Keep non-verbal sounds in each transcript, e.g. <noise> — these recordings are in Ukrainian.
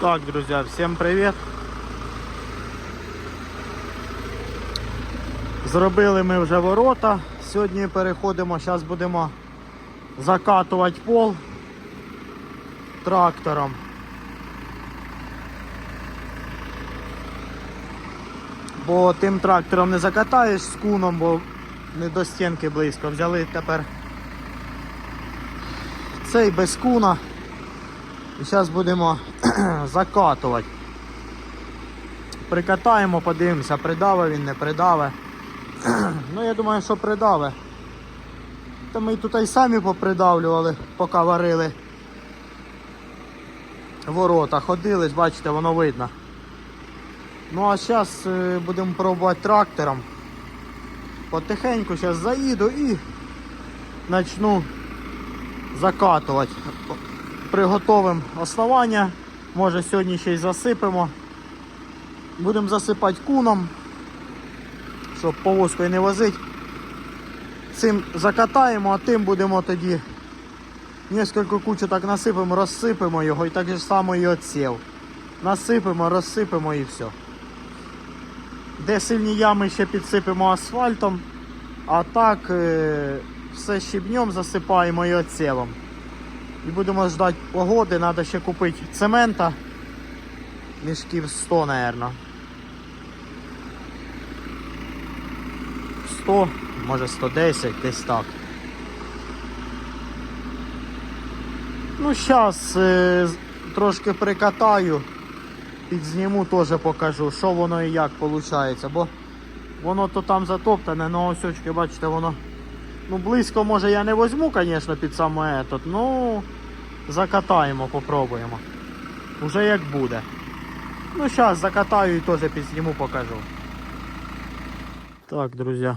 Так, друзья, всем привет. Зробили ми вже ворота. Сьогодні переходимо, зараз будемо закатувати пол трактором. Бо тим трактором не закатаєш з куном, бо не до стінки близько. Взяли тепер цей без куна. І зараз будемо <clears throat> закатувати. Прикатаємо, подивимося, придаве він, не придаве. <clears throat> ну, я думаю, що придаве. Та ми тут і самі попридавлювали, поки варили. Ворота ходили, бачите, воно видно. Ну а зараз будемо пробувати трактором. Потихеньку зараз заїду і почну закатувати. Приготовимо основання. Може сьогодні ще й засипемо. Будемо засипати куном, щоб повозкою не возити. Цим закатаємо, а тим будемо тоді несколько кучу так насипемо, розсипемо його і так само і отсів. Насипемо, розсипемо і все. Де сильні ями ще підсипемо асфальтом, а так е, все щебнем засипаємо і отсівом. І будемо ждати погоди, треба ще купити цемента. Мішків 100, мабуть. 100, може 110, десь так. Ну, зараз е, трошки прикатаю, підзніму, теж покажу, що воно і як виходить. Бо воно то там затоптане, на осьочки, бачите, воно. Ну, близько може я не возьму, звісно, під саме этот, ну закатаємо, попробуємо. Уже як буде. Ну, зараз закатаю і теж підзніму, покажу. Так, друзі.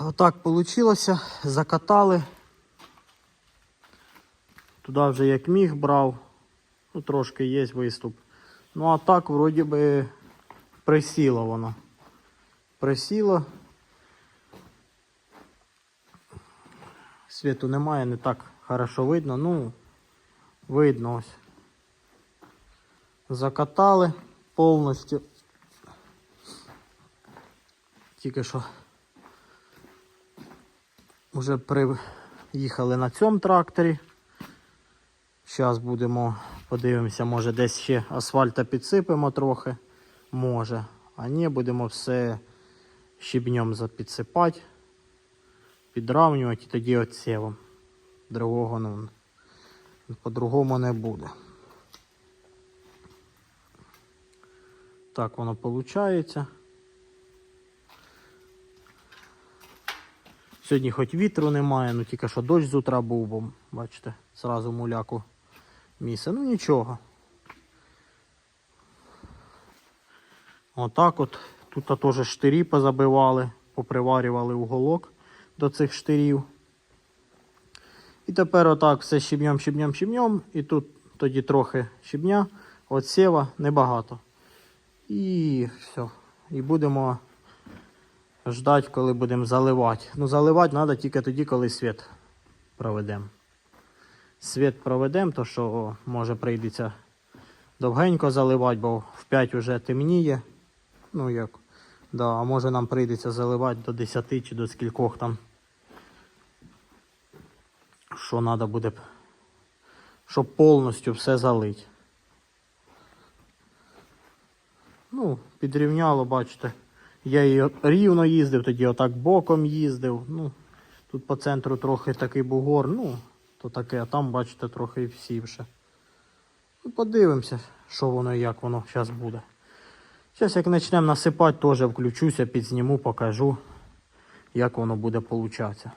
Отак вийшло. Закатали. Туди вже як міг брав. Ну, трошки є виступ. Ну а так вроді би присіло воно. Присіло. Світу немає, не так хорошо видно, ну видно ось. Закатали повністю. Тільки що вже приїхали на цьому тракторі. Зараз будемо, подивимося, може десь ще асфальта підсипемо трохи. Може. А ні, будемо все щебнем запідсипати підравнювати і тоді отсівом. Другого ну, по-другому не буде. Так воно виходить. Сьогодні хоч вітру немає, ну тільки що дощ з утра був, бо бачите, зразу муляку місце. Ну нічого. Отак от. Тут теж штирі позабивали, поприварювали уголок до цих штирів. І тепер отак все щебнем, щебнем, щебнем. І тут тоді трохи щебня, отсєва небагато. І все. І будемо ждати, коли будемо заливати. Ну, заливати треба тільки тоді, коли світ проведемо. Світ проведемо, то що може прийдеться довгенько заливати, бо в 5 вже темніє. Ну як. Да, а може нам прийдеться заливати до 10 чи до скількох там. Що треба буде, щоб повністю все залити. Ну, підрівняло, бачите. Я і рівно їздив, тоді отак боком їздив. Ну, Тут по центру трохи такий бугор, ну, то таке, а там, бачите, трохи всівше. Ну, Подивимося, що воно і як воно зараз буде. Зараз як почнемо насипати, теж включуся, підзніму, покажу, як воно буде получатися.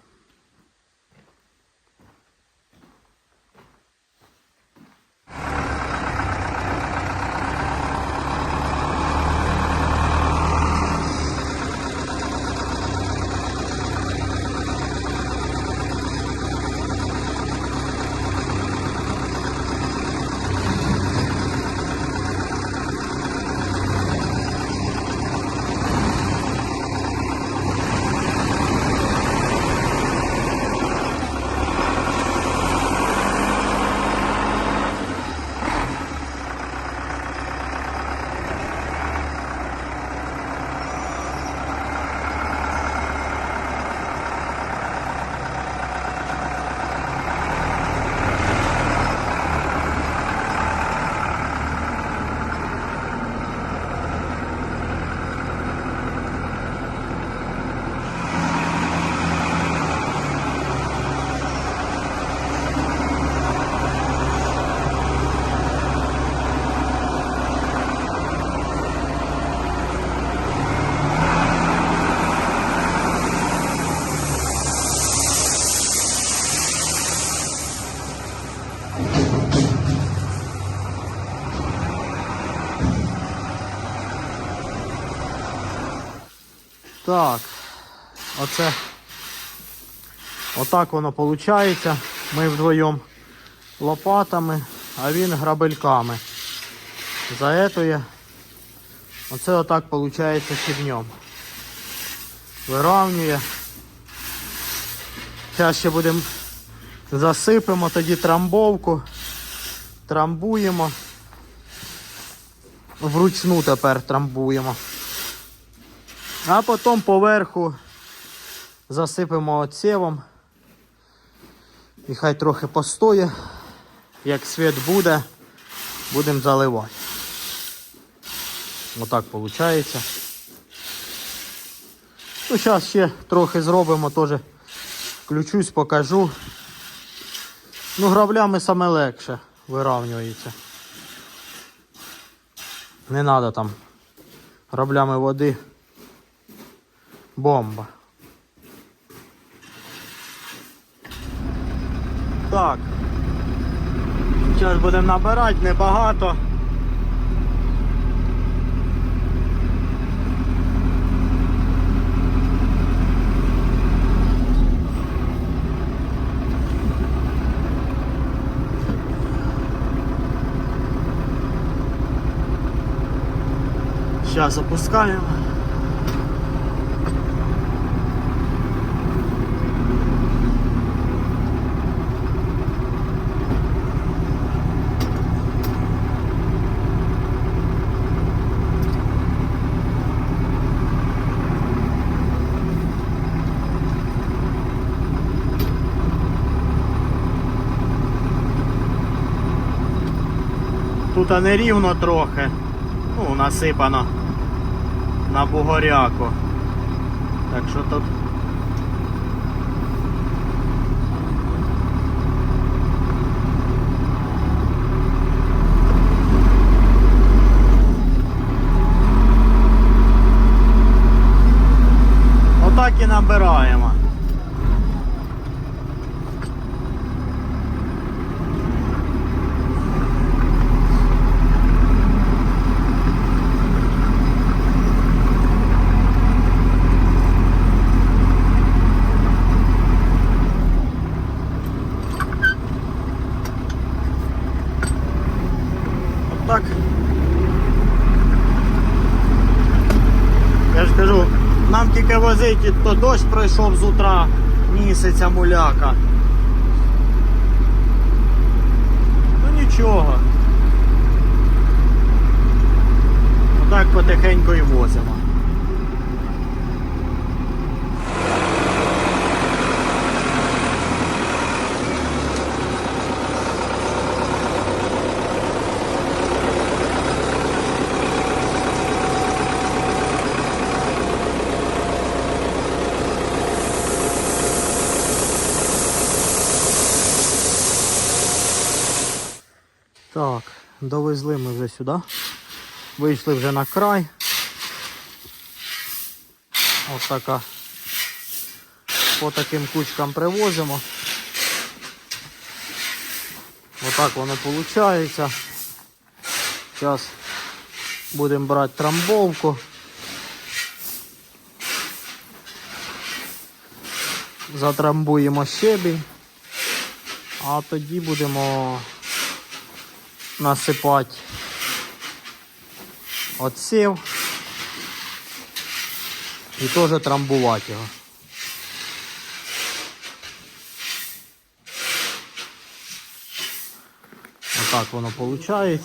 Так, оце. Отак воно виходить. Ми вдвоєм лопатами, а він грабельками. Заетує. Оце отак виходить щебнем. Виравнює. Зараз ще будемо засипемо тоді трамбовку. Трамбуємо. Вручну тепер трамбуємо. А потім поверху засипемо оцевом. І хай трохи постоє. Як світ буде, будемо заливати. Отак виходить. Ну, зараз ще трохи зробимо, теж включусь, покажу. Ну, граблями саме легше вирівнюється. Не треба там граблями води. Бомба. Так. Зараз будемо набирати небагато. Зараз опускаємо. Тут не рівно трохи. Ну, насипано на бугоряку. Так що тут. Отак і набираємо. Отак. Я ж кажу, нам то дощ пройшов з утра місяця муляка. Ну нічого. Отак потихеньку і возимо. Так, довезли ми вже сюди. Вийшли вже на край. Ось така. По таким кучкам привозимо. Отак воно виходить. Зараз будемо брати трамбовку. Затрамбуємо щебінь, а тоді будемо насипати отсів і теж трамбувати його. Отак воно виходить.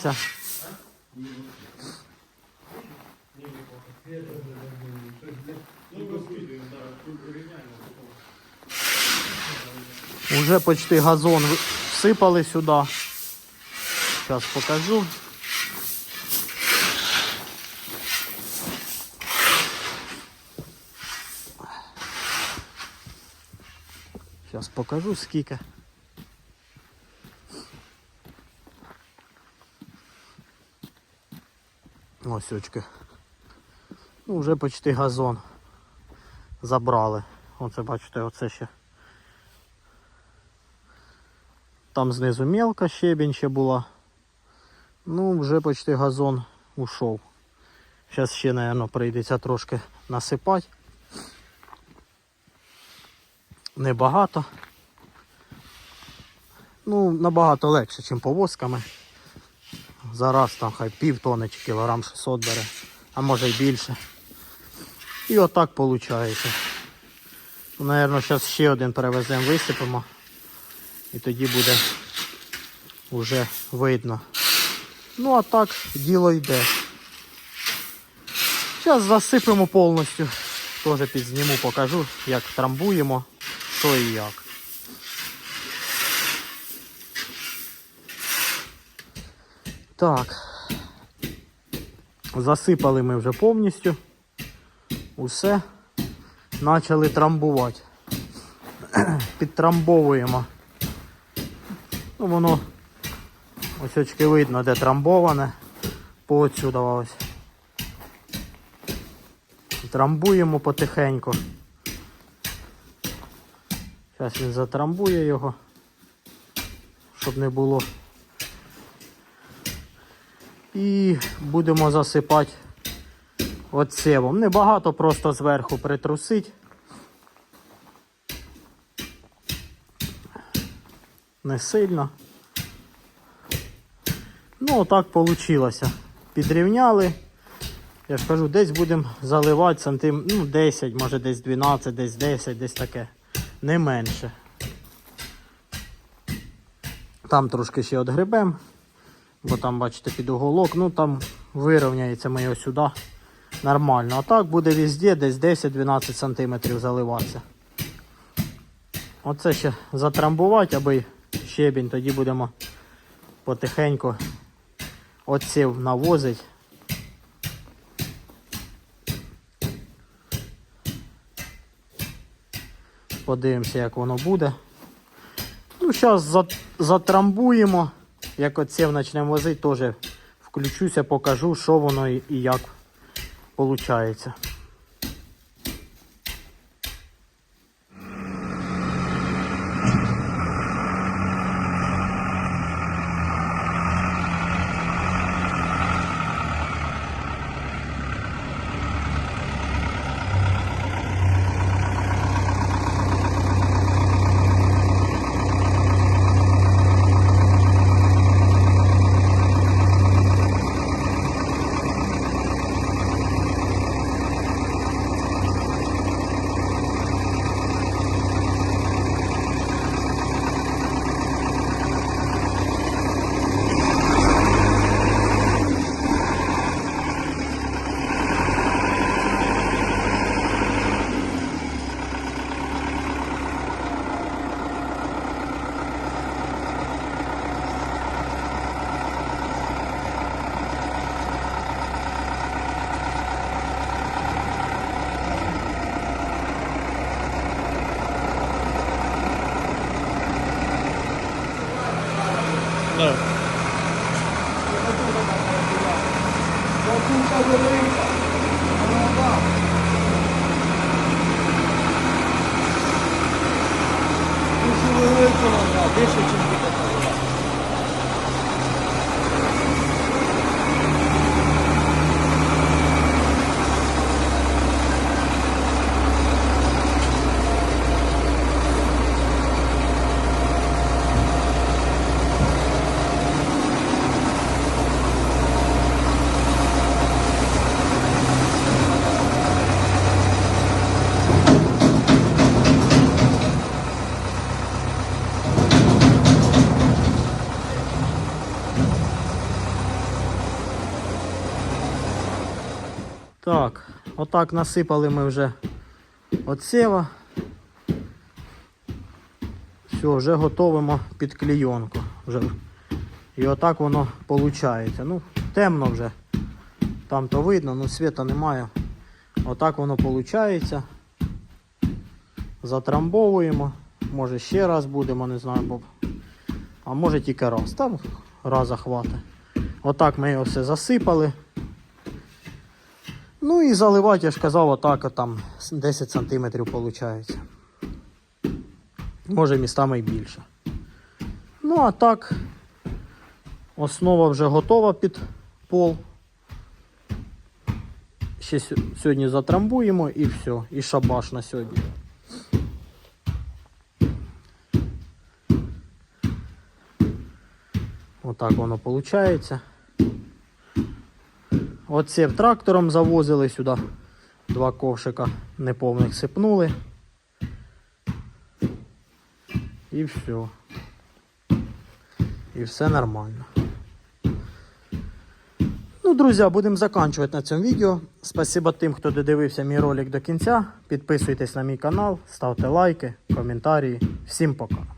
Уже почти газон всипали сюди. Сейчас покажу. Сейчас покажу скільки. Ось очки. Ну, вже почти газон забрали. Оце бачите, оце ще. Там знизу мелка щебінь ще була. Ну, вже почти газон ушов. Зараз ще, мабуть, прийдеться трошки насипати. небагато. Ну, набагато легше, ніж повозками. Зараз там хай пів тони чи кілограм 600 бере, а може й більше. І отак виходить. Наверно, зараз ще один перевеземо, висипемо. І тоді буде вже видно. Ну а так діло йде. Зараз засипемо повністю. Теж підзніму, покажу, як трамбуємо, що і як. Так. Засипали ми вже повністю. Усе. Почали трамбувати. <clears throat> Підтрамбовуємо. Ну, воно ось очки видно, де трамбоване. По ось. Трамбуємо потихеньку. Зараз він затрамбує його, щоб не було. І будемо засипати оцевом. Небагато, просто зверху притрусить. Не сильно. Ну, отак вийшло. Підрівняли. Я ж кажу, десь будемо заливати сантим, ну, 10, може десь 12, десь 10, десь таке. Не менше. Там трошки ще отгребем, бо там, бачите, під уголок, ну там вирівняється ми сюди нормально. А так буде везде десь 10-12 сантиметрів заливатися. Оце ще затрамбувати, аби щебінь, тоді будемо потихеньку оців навозить. Подивимося, як воно буде. Ну, зараз затрамбуємо. Як оцев почнемо возити, теж включуся, покажу, що воно і як виходить. Більше, ніж буде. Так, отак насипали ми вже оцева. Все, вже готовимо під клійонку. Вже. І отак воно виходить. Ну, темно вже. Там то видно, ну світа немає. Отак воно виходить. Затрамбовуємо. Може ще раз будемо, не знаю, бо. А може тільки раз. Там раза хватить. Отак ми його все засипали. Ну і заливати, я ж казав, отак там 10 см виходить. Може містами і більше. Ну, а так, основа вже готова під пол. Ще сьогодні затрамбуємо і все, і шабаш на сьогодні. Отак воно виходить. Оцим трактором завозили сюди. Два ковшика неповних сипнули. І все. І все нормально. Ну, друзі, будемо закінчувати на цьому відео. Спасибо тим, хто додивився мій ролик до кінця. Підписуйтесь на мій канал, ставте лайки, коментарі. Всім пока.